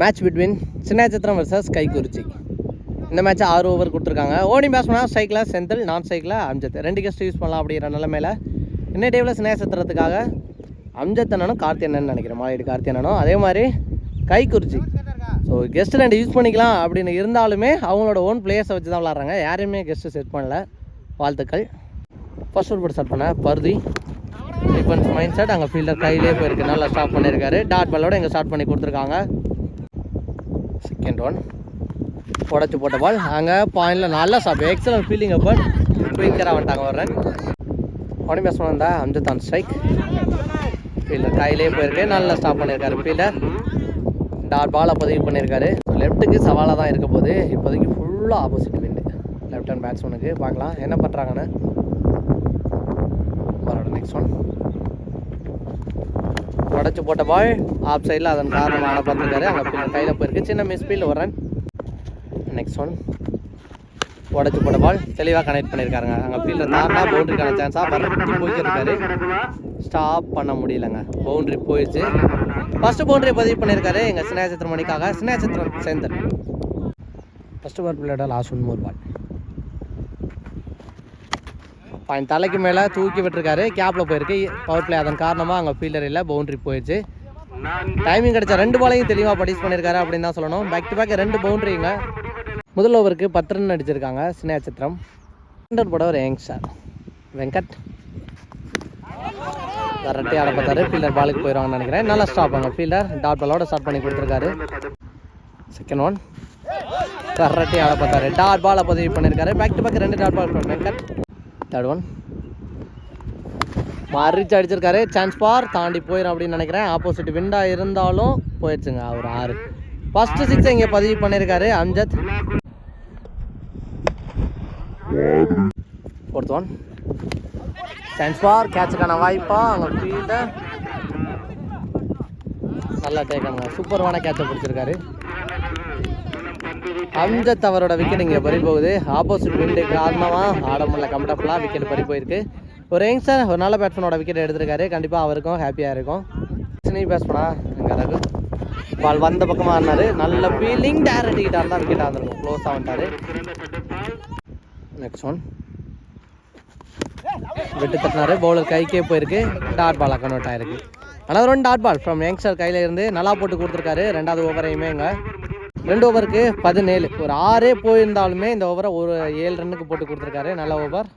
Match between Chinnachathiram versus Kaikurichi இந்த மேட்ச்சை ஆறு ஓவர் கொடுத்துருக்காங்க. ஓடி பேட்ஸ்மனா ஸ்ட்ரைக்கில் செந்தில் நான் ஸ்ட்ரைக்கில் அம்ஜத் ரெண்டு கெஸ்ட் யூஸ் பண்ணலாம் அப்படிங்கிற நிலமையில இன்ன டேவில் சின்னாச்சத்திரத்துக்காக அம்ஜத் அண்ணனும் கார்த்தி அண்ணன் நினைக்கிறேன். மாலையீடு கார்த்தி அண்ணனும். அதே மாதிரி கைக்குறிச்சி ஸோ கெஸ்ட் ரெண்டு யூஸ் பண்ணிக்கலாம் அப்படின்னு இருந்தாலுமே அவங்களோட ஓன் பிளேயர்ஸை வச்சு தான் விளாட்றாங்க யாரையுமே கெஸ்ட்டு செட் பண்ணல. வாழ்த்துக்கள். ஃபர்ஸ்ட் ஓவர் போட்டு ஸ்டார்ட் பண்ண பருதி. டிஃபென்ஸ் மைண்ட் செட் அங்கே ஃபீல்டர் கையிலே போயிருக்கு. நல்லா ஸ்டாப் பண்ணியிருக்காரு. டாட் பாலோட இங்கே ஸ்டார்ட் பண்ணி கொடுத்துருக்காங்க. Second one. உடச்சி போட்ட பால் அங்கே பாயிண்டில் நல்லா ஸ்டாப் எக்ஸலன்ட் ஃபீலிங் அப்போ குயிக்கராக வந்துட்டாங்க ஒரு ரன் உடனே பேசணும் வந்தா அம்ஜத் ஆன் ஸ்ட்ரைக் ஃபீல்டர் கையிலே போயிருக்கு. நல்லா ஸ்டாப் பண்ணியிருக்காரு ஃபீல்டர் டாட் பாலை பதிவு பண்ணியிருக்காரு லெஃப்ட்டுக்கு சவாலாக தான் இருக்க போது இப்போதைக்கு ஃபுல்லாக ஆப்போசிட் விண்டு லெஃப்ட் ஹேண்ட் பேட்ஸ்மேனுக்கு பார்க்கலாம். என்ன பண்ணுறாங்கன்னு பரவாயில்ல நெக்ஸ்ட் ஒன் உடச்சி போட்ட பால் ஆஃப் சைடில் அதன் காரணமான பார்த்துருக்காரு. அங்கே கையில் போயிருக்கு. சின்ன மிஸ்பீல்டு ஃபீல்டு நெக்ஸ்ட் ஒன் உடச்சி போட்ட பால் தெளிவாக கனெக்ட் பண்ணியிருக்காருங்க. அங்கே ஃபீல்டில் தாண்டா பவுண்டரிக்கான சான்ஸாக பரப்பி போயிருக்காரு. ஸ்டாப் பண்ண முடியலங்க. பவுண்டரி போயிடுச்சு ஃபஸ்ட்டு பவுண்டரி பதிவு பண்ணியிருக்காரு. எங்கள் சின்னாச்சத்திரம் மணிக்காக. சின்னாச்சத்திரம் சேந்தர் ஃபஸ்ட்டு பால் பிள்ளையோட last one more ball point தலைக்கு மேலே தூக்கி விட்டுருக்காரு. கேப்பில் போயிருக்கு. பவர் பிளே அதன் காரணமாக அங்கே ஃபீல்டர் இல்லை பவுண்டரி போயிடுச்சு டைமிங் கிடைச்ச ரெண்டு பாலையும் தெளிவாக படிஸ் பண்ணியிருக்காரு அப்படின்னு தான் சொல்லணும். பேக் டு பேக் ரெண்டு பவுண்டரிங்க முதல் ஓவருக்கு பத்து ரன் அடிச்சிருக்காங்க. சின்னாச்சத்திரம் சென்டர் போட ஒரு யங்ஸ்டர் வெங்கட். கரெக்டாக ஆட பார்த்தாரு. ஃபீல்டர் பாலுக்கு போயிடுவாங்கன்னு நினைக்கிறேன். நல்லா ஸ்டாப் அங்கே. ஃபீல்டர் டாட் பாலோட ஸ்டார்ட் பண்ணி கொடுத்துருக்காரு. செகண்ட் ஒன் கரெக்டாக ஆட பார்த்தாரு. டாட் பாலை பதிவு பண்ணியிருக்காரு பேக் டு பேக் ரெண்டு dot ball Venkat. Third one மறிச்சு அடிச்சிருக்காரு. Chance for. தாண்டி போயிடும் அப்படின்னு நினைக்கிறேன். ஆப்போசிட் விண்டா இருந்தாலும் போயிடுச்சுங்க. அவர் ஆறு. ஃபர்ஸ்ட் சிக்ஸ் இங்கே பதிவு பண்ணியிருக்காரு Amjad. Fourth one chance for. கேட்சுக்கான வாய்ப்பா. அவங்க நல்லா டேக்கானுங்க சூப்பர்வான கேட்சை பிடிச்சிருக்காரு. அம்ஜத் அவரோட விக்கெட் இங்கே பறி போகுது ஆப்போசிட் விண்டு காரணமாக ஆட முடியல கம்ஃபர்டபுளாக விக்கெட் பறி போயிருக்கு. ஒரு யங்ஸ்டர் ஒரு நல்ல பேட்ஸ்மேனோட விக்கெட் எடுத்திருக்காரு. கண்டிப்பாக அவருக்கும் ஹாப்பியாக இருக்கும். சினி பேட்ஸ்மனா கரகு பால் வந்த பக்கமாக இருந்தார் நல்ல ஃபீலிங் டேரக்ட் கிட்ட இருந்தால் விக்கெட்டாக இருந்திருக்கும். க்ளோஸாக ஆகிட்டார் நெக்ஸ்ட் ஒன் விட்டு தட்டினாரு. பவுலர் கைக்கே போயிருக்கு. டாட் பாலாக கன்வெர்ட் ஆயிருக்கு. ஆனால் ஒரு டாட் பால் ஃப்ரம் யங்ஸ்டர் கையில் இருந்து நல்லா போட்டு கொடுத்துருக்காரு. ரெண்டாவது ஓவரையுமே இங்கே. ரெண்டு ஓவருக்கு பதினேழு. ஒரு ஆறே போயிருந்தாலுமே இந்த ஓவரை ஒரு ஏழு ரன்னுக்கு போட்டு கொடுத்துருக்காரு. நல்ல ஓவர்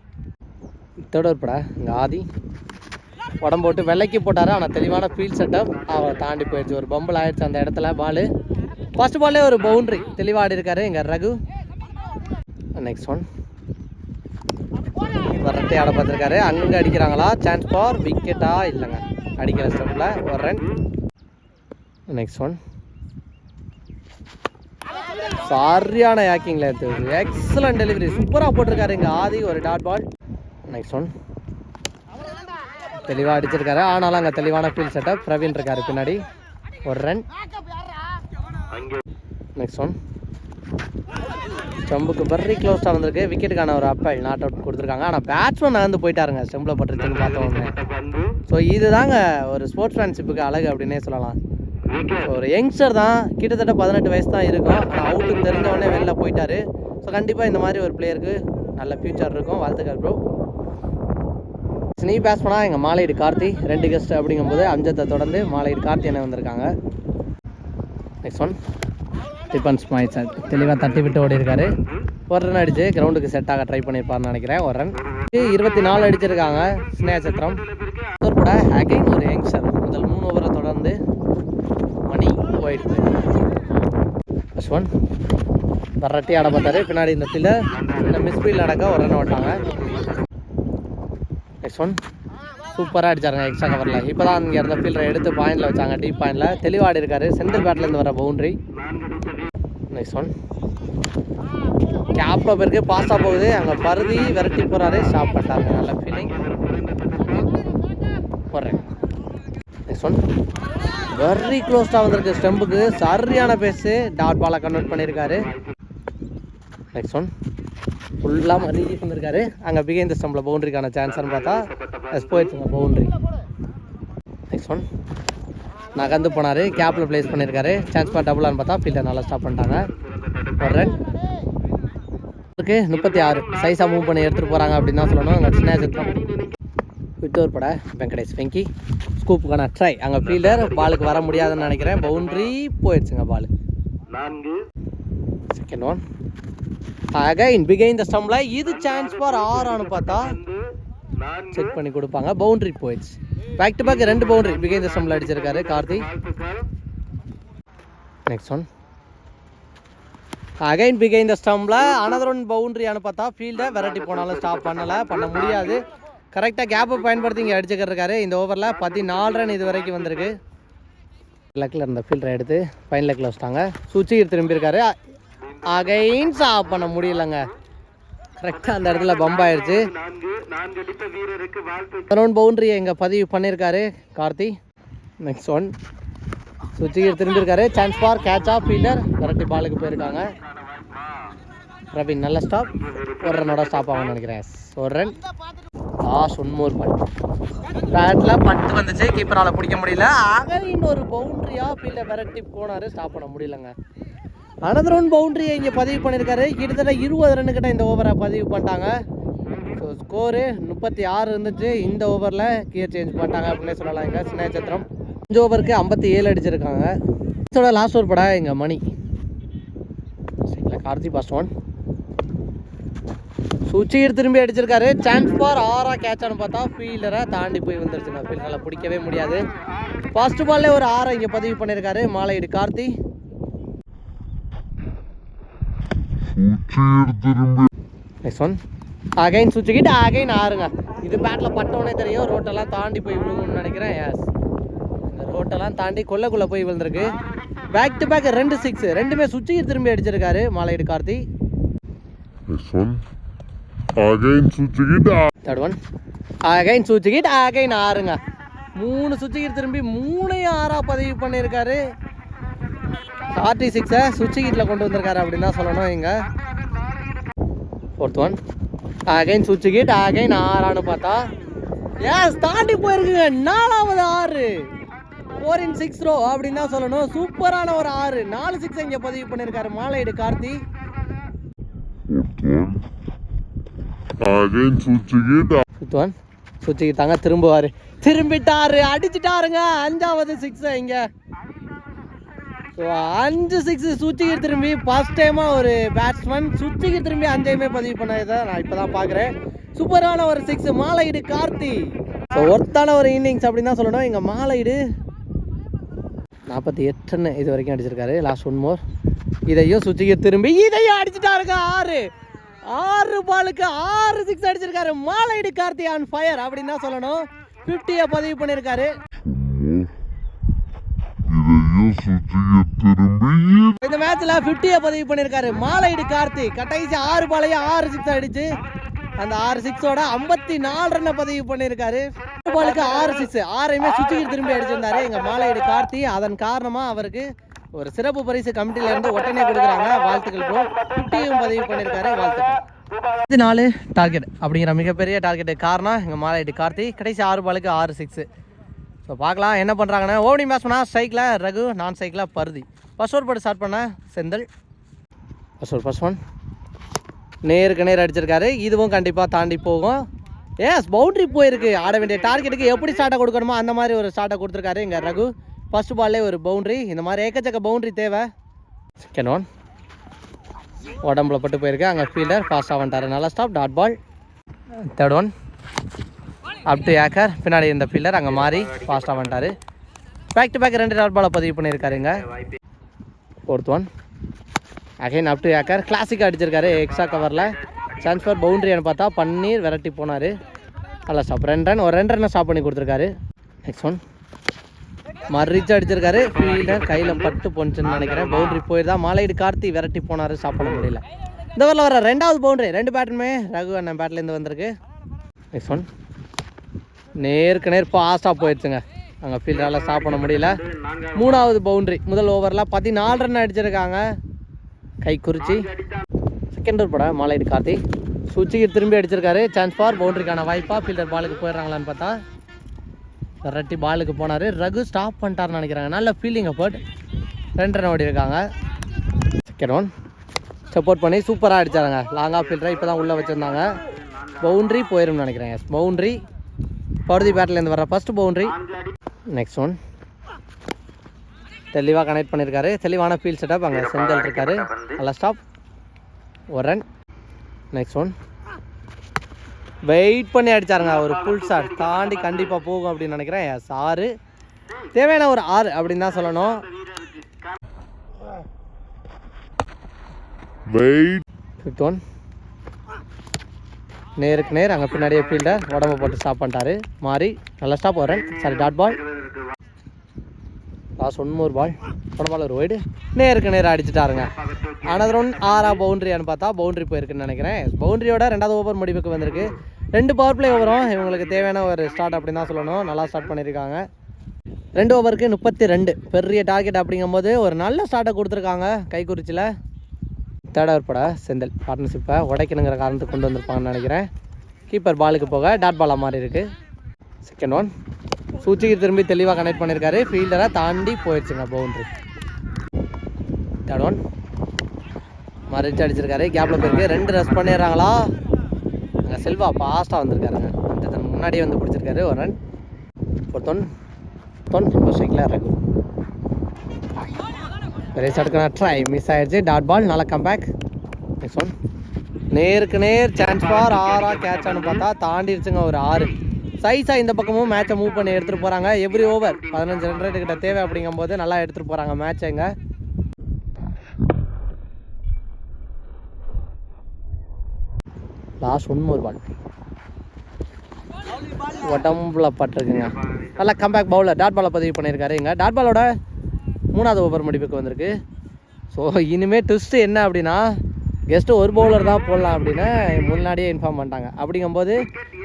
தேர்ட் ஓவர் இங்கே ஆதி. உடம்பு போட்டு வெள்ளைக்கு போட்டார். ஆனால் தெளிவான ஃபீல்ட் செட்டப் அவர் தாண்டி போயிடுச்சு. ஒரு பம்பிள் ஆயிடுச்சு அந்த இடத்துல பாலு ஃபர்ஸ்ட் பாலே ஒரு பவுண்ட்ரி தெளிவாடி இருக்காரு இங்கே ரகு. நெக்ஸ்ட் ஒன் வரட்டை ஆட பார்த்துருக்காரு. அங்கே அடிக்கிறாங்களா? சான்ஸ் ஃபார் விக்கெட்டா இல்லைங்க. அடிக்கிற ஸ்டெப்பில் ஒரு ரன் நெக்ஸ்ட் ஒன் சரியான யாக்கிங்கில் எடுத்து எக்ஸலன்ட் டெலிவரி சூப்பராக போட்டிருக்காரு இங்கே ஆதி ஒரு டாட் பால் நெக்ஸ்ட் ஒன் தெளிவாக அடிச்சிருக்காரு. ஆனாலும் அங்கே தெளிவான ஃபீல் செட்டப் பிரவீன் இருக்காரு பின்னாடி. ஒரு ரன் நெக்ஸ்ட் ஒன் ஸ்டம்புக்கு வெரி க்ளோஸ்டாக வந்திருக்கு. விக்கெட்டுக்கான ஒரு அப்பல் நாட் அவுட் கொடுத்துருக்காங்க. ஆனால் பேட்ஸ்மேன் நகர்ந்து போயிட்டாருங்க. ஸ்டம்பில் பட்டுருச்சுன்னு பார்த்தோன்னே ஸோ இதுதாங்க ஒரு ஸ்போர்ட்ஸ் மேன்ஷிப்புக்கு அழகு அப்படின்னே சொல்லலாம். ஒரு யங்ஸ்டர் தான் கிட்டத்தட்ட பதினெட்டு வயசு தான் இருக்கும் ஆனால் அவுட்டு தெரிஞ்ச உடனே வெளில போயிட்டாரு. ஸோ கண்டிப்பாக இந்த மாதிரி ஒரு பிளேயருக்கு நல்ல ஃபியூச்சர் இருக்கும். வாழ்த்துக்கள் ப்ரோ ஸ்னீ பேட்ஸ்மனாக எங்கள் மாலையீடு கார்த்தி ரெண்டு கெஸ்ட் அப்படிங்கும்போது அஞ்சத்தை தொடர்ந்து மாலையீடு கார்த்தி என்ன வந்திருக்காங்க. நெக்ஸ்ட் ஒன் டிஃபன்ஸ் மாய் சார் தெளிவாக தட்டி விட்டு ஓடி இருக்காரு. ஒரு ரன் அடிச்சு கிரவுண்டுக்கு செட் ஆக ட்ரை பண்ணியிருப்பாருன்னு நினைக்கிறேன். ஒரு ரன் இருபத்தி நாலு அடிச்சிருக்காங்க ஸ்னேச்சத்திரம் கூட அகைன் ஒரு யங்ஸ்டர் முதல் மூணு மணி ஃபஸ்ட் ஒன் வரட்டி ஆட பார்த்தாரு. பின்னாடி இந்த ஃபீல்டர் இந்த மிஸ்பீல் நடக்க ஒரு ரன் ஓட்டாங்க நெக்ஸ்ட் ஒன் சூப்பராக அடிச்சாருங்க. எக்ஸ்ட்ரா கவரில் இப்போ தான் இங்கே இருந்த ஃபீல்டரை எடுத்து பாயிண்டில் வச்சாங்க. டீப் பாயிண்டில் தெளிவாடி இருக்காரு சென்டர் பேட்லேருந்து வர பவுண்ட்ரி நெக்ஸ்ட் ஒன் கேப்பில் போயிருக்கு. பாஸாக போகுது. அங்கே பருதி விரட்டி போகிறாரு ஸ்டாப் பண்ணிட்டாங்க நல்ல ஃபீலிங் போடுறேன் நெக்ஸ்ட் ஒன் வெரி க்ளோஸ்டாக வந்திருக்கு ஸ்டெம்புக்கு. சரியான பேஸு. டாட் பாலை கன்வெர்ட் பண்ணியிருக்காரு. நெக்ஸ்ட் ஒன் ஃபுல்லாக மறி பண்ணியிருக்காரு. அங்கே பிகைந்த ஸ்டம்பில் பவுண்டரிக்கான சான்ஸ்னு பார்த்தா எஸ் போயிடுச்சுங்க பவுண்ட்ரி நெக்ஸ்ட் ஒன் நகர்ந்து போனார். கேப்பில் ப்ளேஸ் பண்ணியிருக்காரு. சான்ஸ் பார் டபுளான்னு பார்த்தா ஃபீல்டை நல்லா ஸ்டாப் பண்ணிட்டாங்க. ஒரு ரன் முப்பத்தி ஆறு. சைஸாக மூவ் பண்ணி எடுத்துகிட்டு போகிறாங்க அப்படின்னு தான் சொல்லணும். அங்கே சின்ன விட்டோர் பட வெங்கடேஷ் வெங்கி. ஸ்கூப்புக்கான ட்ரை அங்கே ஃபீல்டர் பாலுக்கு வர முடியாதுன்னு நினைக்கிறேன். பவுண்ட்ரி போயிடுச்சுங்க பால் செகண்ட் ஒன் அகைன் பிகைன் த ஸ்டம்ல இது சான்ஸ் ஃபார் ஆறான்னு பார்த்தா செக் பண்ணி கொடுப்பாங்க. பவுண்டரி போயிடுச்சு. பேக் டு பேக் ரெண்டு பவுண்டரி பிகைன் த ஸ்டம்ல அடிச்சிருக்காரு கார்த்தி. நெக்ஸ்ட் ஒன் அகைன் பிகைன் த ஸ்டம்ல அனதர் ஒன் பவுண்டரியானு பார்த்தா ஃபீல்டை விரட்டி போனாலும் ஸ்டாப் பண்ணலை. பண்ண முடியாது. கரெக்டாக கேப்பை பயன்படுத்தி இங்கே அடிச்சுக்கிட்டு இந்த ஓவரில் பதினாலு ரன் இது வரைக்கும் வந்திருக்கு. லக்கில் இருந்த ஃபீல்டரை எடுத்து ஃபைன் லெக்கில் வச்சுட்டாங்க. சுச்சிகர் திரும்பியிருக்காரு. அகைன் ஆஃப் பண்ண முடியலங்க. கரெக்டாக அந்த இடத்துல பம்ப் ஆயிடுச்சு ரவுண்ட் பவுண்டரியை இங்கே பதிவு பண்ணியிருக்காரு கார்த்தி. நெக்ஸ்ட் ஒன் சுச்சிகர் திரும்பியிருக்காரு. Chance for catch off fielder கரெக்டி பாலுக்கு போயிருக்காங்க. ரவி நல்ல ஸ்டாப் ஒரு ரன்னோட ஸ்டாப் ஆகும்னு நினைக்கிறேன். ஒரு run last one more ball battle பட்டு வந்துச்சு. கீப்பரால் பிடிக்க முடியல. ஆக இன்னொரு பவுண்ட்ரியாக ஃபீல்டை விரட்டி போனார். ஸ்டாப் பண்ண முடியலங்க. அனதர் ஒன் பவுண்டரியை இங்கே பதிவு பண்ணியிருக்காரு கிட்டத்தட்ட இருபது ரன்னு கிட்ட இந்த ஓவரை பதிவு பண்ணிட்டாங்க. ஸோ ஸ்கோரு முப்பத்தி ஆறு இருந்துச்சு. இந்த ஓவரில் கியர் சேஞ்ச் பண்ணிட்டாங்க அப்படின்னு சொல்லலாம். இங்கே சின்னச்சத்திரம். அஞ்சு ஓவருக்கு ஐம்பத்தி ஏழு அடிச்சிருக்காங்க. இதோட லாஸ்ட் ஓவர் படா எங்கள் மணி. சரிங்களா கார்த்தி பாஸ்ட் ஒன் சுச்சீர் திரும்பி அடிச்சிருக்காரு. சான்ஸ் ஃபார் ஆறா கேட்சான்னு பார்த்தா ஃபீல்டரை தாண்டி போய் வந்துருச்சுங்க ஃபீல்டரால் பிடிக்கவே முடியாது. ஃபர்ஸ்ட் பால்லே ஒரு ஆறை இங்கே பதிவு பண்ணியிருக்காரு மாலையீடு கார்த்தி. நெக்ஸ்ட் ஒன் அகைன் சுவிட்சுக்கிட்டு அகைன் ஆறுங்க. இது பேட்டில் பட்டோன்னே தெரியும். ரோட்டெல்லாம் தாண்டி போய் விழுகும்னு நினைக்கிறேன். எஸ் இந்த ரோட்டெல்லாம் தாண்டி கொல்லைக்குள்ளே போய் விழுந்திருக்கு. பேக் டு பேக் ரெண்டு சிக்ஸ் ரெண்டுமே சுவிட்சுக்கு திரும்பி அடிச்சிருக்காரு மாலையீடு Karthi. Again, Suchigita. Third one again சுவிட்சுக்கிட்டு again ஆறுங்க மூணு சுவிட்சுக்கிட்டு திரும்பி மூணையும் ஆறாக பதிவு பண்ணியிருக்காரு ஃபார்ட்டி சிக்ஸை சுவிட்சுக்கிட்டில் கொண்டு வந்திருக்காரு அப்படின்னு தான் சொல்லணும் இங்கே ஃபோர்த் ஒன் அகைன் சுவிட்சுக்கிட் அகைன் ஆறான்னு பார்த்தா ஏஸ் தாண்டி போயிருக்குங்க நாலாவது ஆறு ஃபோர் இன் சிக்ஸ் ரோ அப்படின்னு தான் சொல்லணும் சூப்பரான ஒரு ஆறு நாலு சிக்ஸ் இங்கே பதிவு பண்ணியிருக்காரு மாலையீடு கார்த்தி அகைன் one. சுத்துவான் சுத்திக்கிட்டாங்க திரும்புவார். திரும்பிட்டாரு அடிச்சிட்டாருங்க. அஞ்சாவது சிக்ஸ் இங்க. அஞ்சு சிக்ஸ் சுற்றிக்கு திரும்பி ஃபர்ஸ்ட் டைமாக ஒரு பேட்ஸ்மேன் சுற்றிக்கு திரும்பி அஞ்சையுமே பதிவு பண்ணதை நான் இப்போ தான் பார்க்குறேன் சூப்பரான ஒரு சிக்ஸ் மாலையீடு கார்த்தி. ஸோ ஒர்த்தான ஒரு இன்னிங்ஸ் அப்படின்னு தான் சொல்லணும். எங்கள் மாலையீடு நாற்பத்தி எட்டுன்னு இது வரைக்கும் அடிச்சிருக்காரு. லாஸ்ட் ஒன் மோர் இதையும் சுற்றிக்கு திரும்பி இதையும் அடிச்சிட்டாருங்க ஆறு. ஆறு பாலுக்கு ஆறு சிக்ஸ் அடிச்சிருக்காரு. மாலைடு கார்த்தி ஆன் ஃபயர் அப்படின்னு தான் சொல்லணும். ஃபிஃப்டியை பதிவு பண்ணியிருக்காரு இந்த மேட்ச்ல 50 பதிவு பண்ணியிருக்காரு மாலைடு கார்த்தி. கடைசி ஆறு பாலையும் ஆறு சிக்ஸ் அடிச்சு அந்த ஆறு சிக்ஸோட ஐம்பத்தி நாலு ரன்னை பதிவு பண்ணியிருக்காரு ஆறு பாலுக்கு ஆறு சிக்ஸ் ஆறையுமே சுற்றிக்கிட்டு திரும்பி அடிச்சிருந்தாரு எங்க மாலையீடு கார்த்தி. அதன் காரணமா அவருக்கு ஒரு சிறப்பு பரிசு கமிட்டில இருந்து உடனே கொடுக்குறாங்க. வாழ்த்துக்கள் ப்ரோ ஃபிஃப்டியும் பதிவு பண்ணியிருக்காரு. வாழ்த்துக்கள். இது நாலு டார்கெட் அப்படிங்கிற மிகப்பெரிய டார்கெட்டு காரணம் எங்கள் மாலையீடு கார்த்தி. கடைசி ஆறு பாலுக்கு ஆறு சிக்ஸு ஸோ பார்க்கலாம். என்ன பண்ணுறாங்கன்னா ஓவனிங் பேட்ஸ் பண்ணால் சைக்கிளில் ரகு நான் சைக்கிளாக பருதி. ஃபர்ஸ்ட் ஓவர் போட்டு ஸ்டார்ட் பண்ண Senthil. First over first one நேருக்கு நேர் அடிச்சிருக்காரு. இதுவும் கண்டிப்பாக தாண்டி போகும். ஏஸ் பவுண்டரி போயிருக்கு. ஆட வேண்டிய டார்கெட்டுக்கு எப்படி ஸ்டார்ட்டை கொடுக்கணுமோ அந்த மாதிரி ஒரு ஸ்டார்ட்டை கொடுத்துருக்காரு இங்கே ரகு. ஃபர்ஸ்ட் பால்லே ஒரு பவுண்டரி இந்த மாதிரி ஏக்கச்சக்க பவுண்டரி தேவை. செகண்ட் ஒன் உடம்புல பட்டு போயிருக்கு. அங்கே ஃபீல்டர் ஃபாஸ்ட்டாக வந்துட்டார். நல்லா stop dot ball third one up to acre பின்னாடி இந்த ஃபீல்டர் அங்கே மாறி ஃபாஸ்ட்டாக வந்துட்டாரு. பேக் டு பேக் ரெண்டு டாட் பாலை பதிவு பண்ணியிருக்காருங்க fourth one again up to acre கிளாசிக்காக அடிச்சிருக்காரு. எக்ஸ்ட்ரா கவரில் சான்ஸ் ஃபார் பவுண்டரின்னு பார்த்தா பன்னீர் விரட்டி போனார். நல்லா ஸ்டாப் ரெண்டு ரன் ஒரு ரெண்டு ரன்னை ஸ்டாப் பண்ணி கொடுத்துருக்காரு. நெக்ஸ்ட் ஒன் மறிச்சு அடிச்சிருக்காரு. ஃபீல்டர் கையில் பட்டு போனுச்சுன்னு நினைக்கிறேன். பவுண்டரி போயிருந்தா மாலையீடு கார்த்தி விரட்டி போனார். சாப்பிட முடியல. இந்த வரல வர ரெண்டாவது பவுண்டரி ரெண்டு பேட்டுமே ரகு அண்ணன் பேட்லேருந்து வந்திருக்கு. நெக்ஸ்ட் ஒன் நேருக்கு நேர் ஃபாஸ்ட்டாக போயிடுச்சுங்க. அங்கே ஃபீல்டரால் சாப்பிட முடியல. மூணாவது பவுண்டரி முதல் ஓவரில் பதினாலு ரன் அடிச்சிருக்காங்க. கை குறிச்சி. செகண்ட் ஓவர் பட மாலையீடு கார்த்தி. சுவிட்சுக்கு திரும்பி அடிச்சிருக்காரு. சான்ஸ் ஃபார் பவுண்டரிக்கான வாய்ப்பா. ஃபீல்டர் பாலுக்கு போயிடுறாங்களான்னு பார்த்தா. விரட்டி பாலுக்கு போனார். ரகு ஸ்டாப் பண்ணிட்டாருன்னு நினைக்கிறாங்க. நல்ல ஃபீலிங்கை போட்டு ரெண்டு ரன் ஓடி இருக்காங்க செகண்ட் ஒன் சப்போர்ட் பண்ணி சூப்பராக அடித்தாருங்க லாங் ஆஃப் ஃபீல்டரை இப்போ தான் உள்ளே வச்சுருந்தாங்க. பவுண்ட்ரி போயிரும்னு நினைக்கிறேன். எஸ் பவுண்ட்ரி பருதி பேட்டிலேருந்து வர ஃபர்ஸ்ட் பவுண்ட்ரி நெக்ஸ்ட் ஒன் தெளிவாக கனெக்ட் பண்ணியிருக்காரு தெளிவான ஃபீல் செட்டப் அங்கே செந்தல் இருக்காரு. நல்லா ஸ்டாப் ஒரு ரன் நெக்ஸ்ட் ஒன் வெயிட் பண்ணி அடிச்சாருங்க. ஒரு ஃபுல் ஷாட் தாண்டி கண்டிப்பாக போகும் அப்படின்னு நினைக்கிறேன். எஸ் ஆறு தேவையான ஒரு ஆறு அப்படின்னு தான் சொல்லணும். ஃபிஃப்த் ஒன் நேருக்கு நேர் அங்கே பின்னாடியே ஃபீல்டர் உடம்பு போட்டு ஸ்டாப் பண்ணிட்டாரு. மாறி நல்லா ஸ்டாப் ஒரு run sorry dot ball last one more ball போன பால் ஒரு நேருக்கு நேர் அடிச்சுட்டாருங்க. அனதர் ஒன் ஆறா பவுண்ட்ரியான்னு பார்த்தா பவுண்ட்ரி போயிருக்குன்னு நினைக்கிறேன். பவுண்ட்ரியோட ரெண்டாவது ஓவர் முடிவுக்கு வந்திருக்கு. ரெண்டு பவர் பிளே ஓவரும் இவங்களுக்கு தேவையான ஒரு ஸ்டார்ட் அப்படின்னு தான் சொல்லணும். நல்லா ஸ்டார்ட் பண்ணியிருக்காங்க ரெண்டு ஓவருக்கு முப்பத்தி ரெண்டு. பெரிய டார்கெட் அப்படிங்கும்போது ஒரு நல்ல ஸ்டார்ட்டை கொடுத்துருக்காங்க கைக்குறிச்சியில். தேர்ட் ஓவர் பட செந்தில் பார்ட்னர்ஷிப்பை உடைக்கணுங்கிற காரணத்துக்கு கொண்டு வந்திருப்பாங்கன்னு நினைக்கிறேன். கீப்பர் பாலுக்கு போக டாட் பாலாக மாதிரி இருக்குது செகண்ட் ஒன் சூச்சிக்கு திரும்பி தெளிவாக கனெக்ட் பண்ணியிருக்காரு ஃபீல்டரை தாண்டி போயிடுச்சுங்க பவுண்ட்ரி தேர்ட் ஒன் மறைச்சு அடிச்சிருக்காரு. கேப்பில் போயிருக்கு. ரெண்டு ரெஸ்ட் பண்ணிடுறாங்களா? அங்கே செல்வா ஃபாஸ்ட்டாக வந்திருக்காருங்க. அந்த முன்னாடியே வந்து பிடிச்சிருக்காரு. ஒரு ரன் ஒருத்தொன் தொன். இப்போ ஸ்ட்ரைக்கில் ரகு பெரிய சடுக்கான ட்ரை மிஸ் ஆயிடுச்சு. டாட் பால் நல்லா கம்பேக் நெக்ஸ்ட் ஒன் நேருக்கு நேர் சான்ஸ் ஃபார் ஆறா கேட்சானு பார்த்தா தாண்டிடுச்சுங்க ஒரு ஆறு. சைஸாக இந்த பக்கமும் மேட்சை மூவ் பண்ணி எடுத்துகிட்டு போகிறாங்க எவ்ரி ஓவர் பதினஞ்சு ரன் ரேட்டு கிட்ட தேவை அப்படிங்கும்போது நல்லா எடுத்துகிட்டு போகிறாங்க மேட்ச் எங்கே லாஸ்ட் ஒன் ஒரு பால் உடம்புல பட்டிருக்குங்க. நல்லா கம்பேக் பவுலர் டாட் பாலை பதிவு பண்ணியிருக்காரு. இங்கே டாட் பாலோட மூணாவது ஓவர் முடிவுக்கு வந்திருக்கு. ஸோ இனிமேல் ட்விஸ்ட்டு என்ன அப்படின்னா கெஸ்ட்டு ஒரு பவுலர் தான் போடலாம் அப்படின்னு முன்னாடியே இன்ஃபார்ம் பண்ணிட்டாங்க. அப்படிங்கும்போது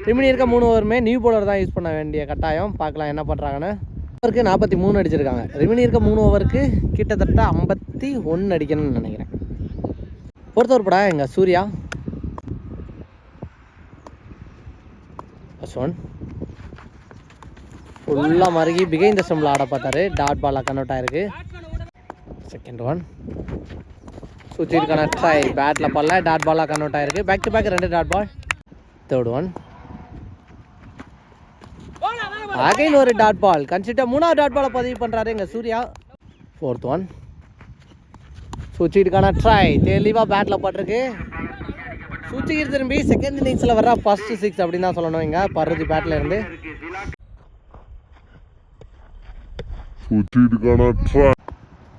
ரிமினி இருக்க மூணு ஓவருமே நியூ பவுலர் தான் யூஸ் பண்ண வேண்டிய கட்டாயம். பார்க்கலாம் என்ன பண்ணுறாங்கன்னு ஓவருக்கு நாற்பத்தி மூணு அடிச்சிருக்காங்க. ரிமினி இருக்க மூணு ஓவருக்கு கிட்டத்தட்ட ஐம்பத்தி ஒன்று அடிக்கணும்னு நினைக்கிறேன். பொறுத்தவர் படா எங்கள் சூர்யா? ஃபர்ஸ்ட் ஒன் ஃபுல்லாக மறுகி பிகைந்த ஸ்டம்பில் ஆட பார்த்தாரு. டாட் பாலாக கன்வெர்ட் ஆயிருக்கு. செகண்ட் ஒன் சுற்றிருக்கான ட்ரை பேட்டில் பால்ல டாட் பாலாக கன்வெர்ட் ஆயிருக்கு. பேக் டு பேக் ரெண்டு dot ball third one again ஒரு டாட் பால் கன்சிட்டா மூணாவது டாட் பாலை பதிவு பண்ணுறாரு எங்கள் சூர்யா. ஃபோர்த் ஒன் சுச்சிட்டுக்கான ட்ரை தெளிவாக பேட்டில் பட்டிருக்கு. சுச்சிக்கிட்டு திரும்பி செகண்ட் இன்னிங்ஸில் வர ஃபர்ஸ்ட் சிக்ஸ் அப்படின்னு தான் சொல்லணும் இங்கே பருதி பேட்டில் இருந்து.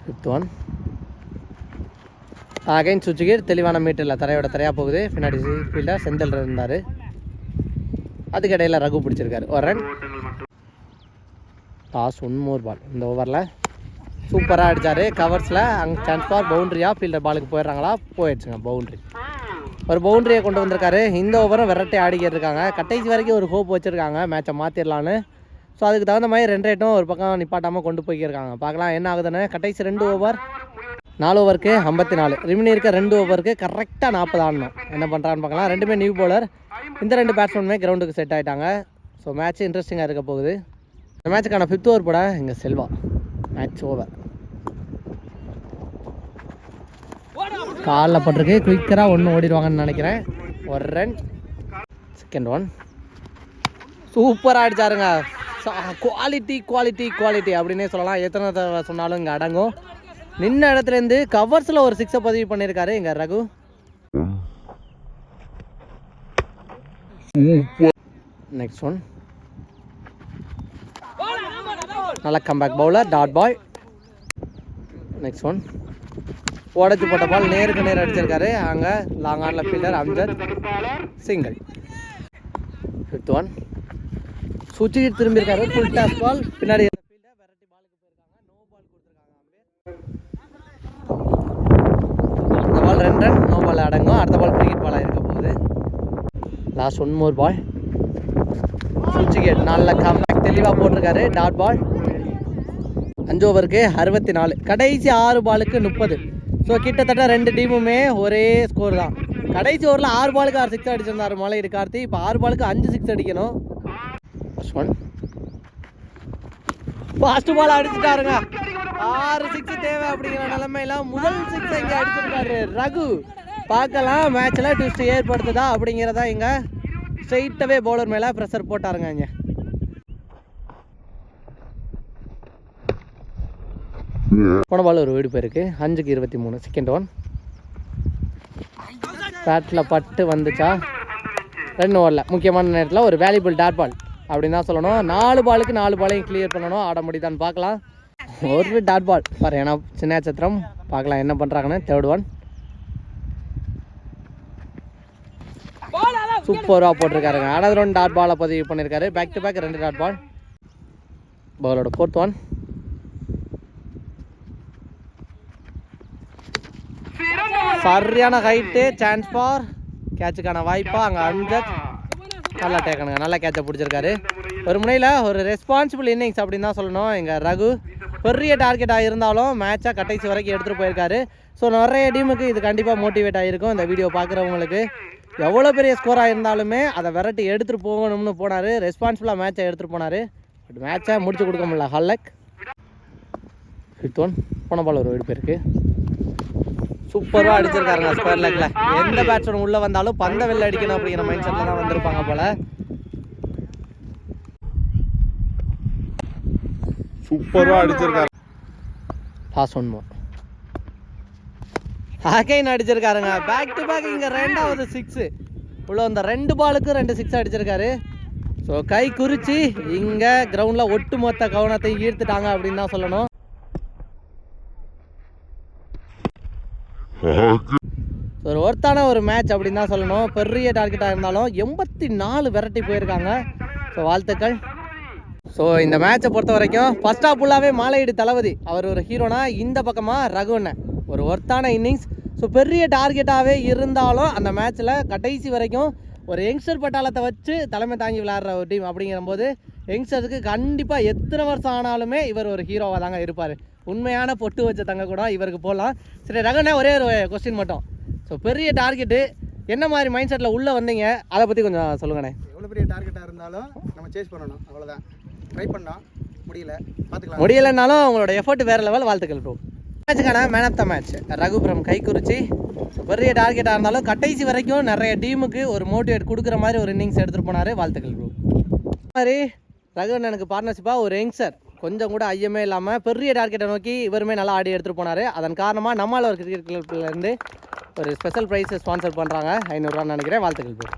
ஃபிஃப்த் ஒன் அகைன் சுவிட்சுகீர் தெளிவான மீட்டரில் தரையோட தரையாக போகுது. பின்னாடி ஃபீல்டர் செந்தில் இருந்தார். அதுக்கு இடையில ரகு பிடிச்சிருக்காரு. ஒரு run last one more ball இந்த ஓவரில் சூப்பராக அடித்தார் கவர்ஸில் அங்கே சான்ஸ் ஃபார் பவுண்ட்ரியா ஃபீல்டர் பாலுக்கு போயிடுறாங்களா? போயிடுச்சுங்க பவுண்ட்ரி ஒரு பவுண்டரியை கொண்டு வந்திருக்காரு. இந்த ஓவரும் விரட்டி ஆடிக்கிட்டு இருக்காங்க கட்டைசி வரைக்கும் ஒரு ஹோப் வச்சுருக்காங்க. மேட்சை மாற்றிடலான்னு ஸோ அதுக்கு தகுந்த மாதிரி ரெண்டு ரேட்டும் ஒரு பக்கம் நிப்பாட்டாமல் கொண்டு போய்க்கிருக்காங்க. பார்க்கலாம் என்ன ஆகுதுன்னு. கட்டைசி ரெண்டு ஓவர் நாலு ஓவருக்கு ஐம்பத்தி நாலு. ரிமினி இருக்க ரெண்டு ஓவருக்கு கரெக்டாக நாற்பது ஆடணும். என்ன பண்ணுறான்னு பார்க்கலாம். ரெண்டுமே நியூ போலர் இந்த ரெண்டு பேட்ஸ்மேனுமே கிரவுண்டுக்கு செட் ஆகிட்டாங்க ஸோ மேட்ச் இன்ட்ரெஸ்டிங்காக இருக்க போகுது. இந்த மேட்சுக்கான ஃபிஃப்த் ஓவர் போட இங்கே செல்வா. மேட்ச் ஓவர் காலில் பட்டிருக்கு. குயிக்கராக ஒன்று ஓடிடுவாங்கன்னு நினைக்கிறேன். ஒரு ரன் செகண்ட் ஒன் சூப்பராக அடித்தாருங்க குவாலிட்டி குவாலிட்டி குவாலிட்டி அப்படின்னே சொல்லலாம். எத்தனை தடவை சொன்னாலும் இங்கே அடங்கும். நின்ன இடத்துலேருந்து கவர்ஸில் ஒரு சிக்ஸை பதிவு பண்ணியிருக்காரு எங்கள் ரகு. நெக்ஸ்ட் ஒன் நல்ல comeback bowler dot ball next one உடச்சி போட்ட பால் நேருக்கு நேர் அடிச்சிருக்காரு. அங்கே லாங் ஆனில் fielder Amjad single fifth one சுற்றி திரும்பியிருக்காரு. ஃபுல் டாஸ் பால் பின்னாடி பால் இந்த பால் ரெண்டு ரன் நோ பால் அடங்கும். அடுத்த பால் கிரிக்கெட் பாலாக இருக்க போகுது. லாஸ்ட் ஒன் மோர் பால் சுவிட்ச் நல்ல கம்பேக் தெளிவாக போட்டிருக்காரு. டாட் பால் அஞ்சு ஓவருக்கு அறுபத்தி நாலு. கடைசி ஆறு பாலுக்கு முப்பது. ஸோ கிட்டத்தட்ட ரெண்டு டீமுமே ஒரே ஸ்கோர் தான். கடைசி ஓவரில் ஆறு பாலுக்கு ஆறு சிக்ஸ் அடிச்சிருந்தாரு மலையீடு கார்த்தி. இப்போ ஆறு பாலுக்கு அஞ்சு சிக்ஸ் அடிக்கணும். ஃபர்ஸ்ட் பால் அடிச்சுட்டாருங்க. ஆறு சிக்ஸ் தேவை அப்படிங்கிற நிலைமையில முதல் சிக்ஸ் இங்க அடிச்சிருக்காரு ரகு. பார்க்கலாம் மேட்ச்ல ட்விஸ்ட் ஏற்படுத்துதா அப்படிங்கிறதா இங்க ஸ்ட்ரைட்டாவே பவுலர் மேல ப்ரெஷர் போட்டாருங்க இங்க. போனபால் ஒரு வீடு போயிருக்கு. அஞ்சுக்கு இருபத்தி மூணு. செகண்ட் ஒன் பேட்டில் பட்டு வந்துச்சா? ரெண்டு ஓவரில். முக்கியமான நேரத்தில் ஒரு வேல்யூபிள் டாட் பால் அப்படின்னு தான் சொல்லணும். நாலு பாலுக்கு நாலு பாலையும் கிளியர் பண்ணணும். ஆட முடியுதான்னு பார்க்கலாம். ஒரு டாட் பால் பாரு ஏன்னா சின்ன சத்திரம் பார்க்கலாம் என்ன பண்ணுறாங்கன்னு தேர்ட் ஒன் சூப்பராக போட்டிருக்காருங்க. அனதர் ஒன் டாட் பாலை பதிவு பண்ணியிருக்காரு பேக் டு பேக் ரெண்டு டாட் பால் பாலோட ஃபோர்த் ஒன் சரியான ஹைட்டு சான்ஸ் ஃபார் கேட்சுக்கான வாய்ப்பா அங்கே அஞ்சத் நல்லா டேக்கணுங்க நல்லா கேட்சை பிடிச்சிருக்காரு. ஒரு முனையில் ஒரு ரெஸ்பான்சிபிள் இன்னிங்ஸ் அப்படின்னு தான் சொல்லணும். எங்கள் ரகு பெரிய டார்கெட்டாக இருந்தாலும் மேட்சாக கடைசி வரைக்கும் எடுத்துகிட்டு போயிருக்காரு. ஸோ நிறைய டீமுக்கு இது கண்டிப்பாக மோட்டிவேட் ஆகிருக்கும் இந்த வீடியோ பார்க்குறவங்களுக்கு. எவ்வளோ பெரிய ஸ்கோராக இருந்தாலுமே அதை விரட்டி எடுத்துகிட்டு போகணும்னு போனார். ரெஸ்பான்சிபிளாக மேட்சை எடுத்துகிட்டு போனார். பட் மேட்சை முடிச்சு கொடுக்க முடியல. ஹல்லக் ஃபிஃப்த் ஒன் போன பால் ஒரு வீடு பேருக்கு சூப்பராக அடிச்சிருக்காருங்க ஸ்கொயர் லெக்கில் எந்த பேட்ஸ்மேன் உள்ளே வந்தாலும் பந்தை வெளில அடிக்கணும் அப்படிங்கிற மைண்ட் செட்டில் தான் வந்திருப்பாங்க போல. சூப்பரா அடிச்சிருக்காரு. லாஸ்ட் ஒன் மோர் அகைன் அடிச்சிருக்காருங்க. பேக் டு பேக் இங்கே ரெண்டாவது சிக்ஸு உள்ள அந்த ரெண்டு பாலுக்கு ரெண்டு சிக்ஸ் அடிச்சிருக்காரு. ஸோ கை குறிச்சு இங்கே கிரவுண்டில் ஒட்டுமொத்த கவனத்தை ஈர்த்துட்டாங்க அப்படின்னு தான் சொல்லணும் ஆக ஸோ ஒரு ஒர்த்தான ஒரு மேட்ச் அப்படின்னு தான் சொல்லணும். பெரிய டார்கெட்டாக இருந்தாலும் எண்பத்தி நாலு விரட்டி போயிருக்காங்க. ஸோ வாழ்த்துக்கள். ஸோ இந்த மேட்சை பொறுத்த வரைக்கும் ஃபர்ஸ்ட் ஆஃப் ஃபுல்லாகவே மாலையீடு தளபதி. அவர் ஒரு ஹீரோனா இந்த பக்கமாக ரகுண்ணன் ஒரு ஒர்த்தான இன்னிங்ஸ் ஸோ பெரிய டார்கெட்டாகவே இருந்தாலும் அந்த மேட்ச்சில் கடைசி வரைக்கும் ஒரு யங்ஸ்டர் பட்டாளத்தை வச்சு தலைமை தாங்கி விளையாடுற ஒரு டீம் அப்படிங்கிற போது யங்ஸ்டருக்கு கண்டிப்பாக எத்தனை வருஷம் ஆனாலுமே இவர் ஒரு ஹீரோவாக தாங்க இருப்பார். உண்மையான பொட்டு வச்ச தங்க கூட இவருக்கு போகலாம் சரி ரகண்ணா ஒரே ஒரு கொஸ்டின் மட்டும். ஸோ பெரிய டார்கெட்டு என்ன மாதிரி மைண்ட் செட்டில் உள்ளே வந்தீங்க? அதை பற்றி கொஞ்சம் சொல்லுங்கண்ணே. எவ்வளோ பெரிய டார்கெட்டாக இருந்தாலும் நம்ம சேஸ் பண்ணணும். அவ்வளோதான் ட்ரை பண்ணோம் முடியல. பார்த்துக்கலாம் முடியலைன்னாலும் உங்களோட எஃபர்ட் வேறு லெவல் வாழ்த்துக்கள் bro மேட்சுக்கான man of the match Ragupuram Kaikurichi. பெரிய டார்கெட்டாக இருந்தாலும் கடைசி வரைக்கும் நிறைய டீமுக்கு ஒரு மோட்டிவேட் கொடுக்குற மாதிரி ஒரு இன்னிங்ஸ் எடுத்துகிட்டு போனார் வாழ்த்துக்கள் ப்ரோ மாதிரி ரகுவண்ணனுக்கு எனக்கு பார்ட்னர்ஷிப்பாக ஒரு யங்ஸ்டர் கொஞ்சம் கூட ஐயமே இல்லாமல் பெரிய டார்கெட்டை நோக்கி இவருமே நல்லா ஆடி எடுத்துகிட்டு போனார். அதன் காரணமாக நம்மளால் ஒரு கிரிக்கெட் கிளப்லேருந்து ஒரு ஸ்பெஷல் ப்ரைஸை ஸ்பான்சர் பண்ணுறாங்க ஐநூறுரூவான்னு நினைக்கிறேன். வாழ்த்துக்கள் போய்